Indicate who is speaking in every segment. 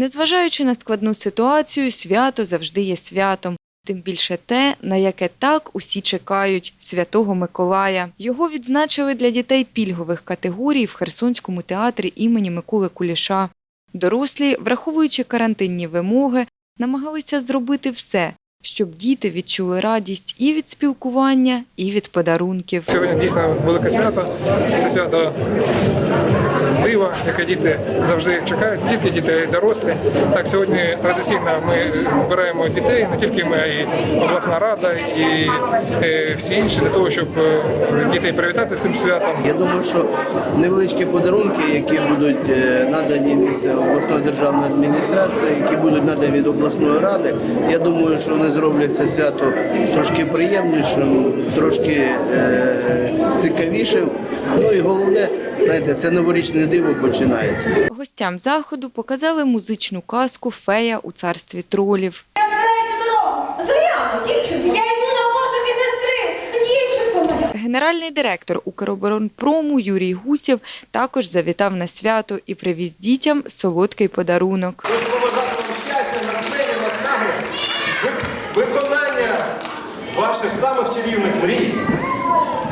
Speaker 1: Незважаючи на складну ситуацію, свято завжди є святом. Тим більше те, на яке так усі чекають Святого Миколая. Його відзначили для дітей пільгових категорій в Херсонському театрі імені Миколи Куліша. Дорослі, враховуючи карантинні вимоги, намагалися зробити все, щоб діти відчули радість і від спілкування, і від подарунків.
Speaker 2: Сьогодні дійсно велике свято. Це свято дива, яке діти завжди чекають. Тільки діти, а дорослі. Так сьогодні традиційно ми збираємо дітей, не тільки ми, а й обласна рада і е, всі інші для того, щоб е, дітей привітати цим святом.
Speaker 3: Я думаю, що невеличкі подарунки, які будуть е, надані від обласної державної адміністрації, які будуть надані від обласної ради, я думаю, що вони зроблять це свято трошки приємнішим, трошки е, цікавішим. Ну і головне, знаєте, це новорічне диво починається.
Speaker 1: Гостям заходу показали музичну казку Фея у царстві тролів.
Speaker 4: Я збираюся дорогу. Заряно, дівчинку, я йду на пошуки сестри. Дівчинко моя.
Speaker 1: Генеральний директор Укроборонпрому Юрій Гусєв також завітав на свято і привіз дітям солодкий подарунок.
Speaker 5: Хочу побажати вам щастя, натхнення, наснаги, виконання ваших самих чарівних мрій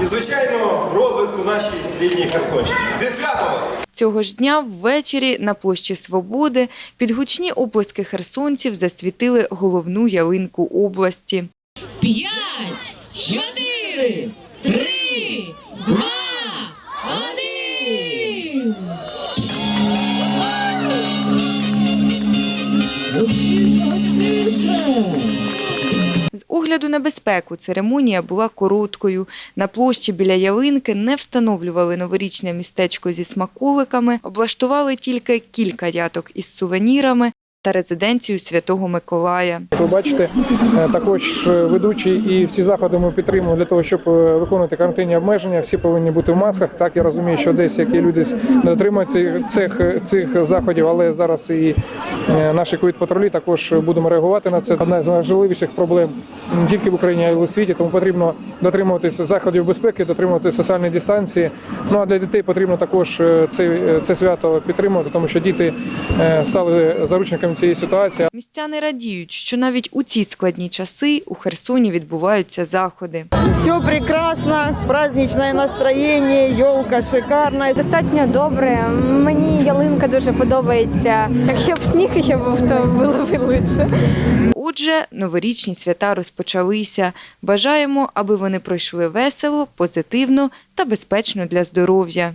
Speaker 5: і, звичайно, розвитку нашій рідній Херсонщині. Зі святом вас!
Speaker 1: Цього ж дня ввечері на площі Свободи під гучні оплески херсонців засвітили головну ялинку області.
Speaker 6: П'ять, чотири, три, два, один.
Speaker 1: З огляду на безпеку церемонія була короткою. На площі біля ялинки не встановлювали новорічне містечко зі смаколиками, облаштували тільки кілька ряток із сувенірами та резиденцію Святого Миколая.
Speaker 2: Ви бачите, е, також е, ведучі і всі заходи ми підтримуємо для того, щоб е, виконувати карантинні обмеження. Всі повинні бути в масках. Так я розумію, що десь які люди не дотримуються цих, цих заходів, але зараз і наші ковід-патрулі також будемо реагувати на це. Одна з найважливіших проблем не тільки в Україні, а й у світі. Тому потрібно дотримуватися заходів безпеки, дотримуватися соціальної дистанції. Ну а для дітей потрібно також це, це свято підтримувати, тому що діти стали заручниками цієї ситуації.
Speaker 1: Містяни радіють, що навіть у ці складні часи у Херсоні відбуваються заходи.
Speaker 7: Все прекрасно, праздничное настроение, елка шикарная.
Speaker 8: Достатньо добре. Мені ялинка дуже подобається. Якщо б сніг ще був, то було б лучше.
Speaker 1: Отже, новорічні свята розпочалися. Бажаємо, аби вони пройшли весело, позитивно та безпечно для здоров'я.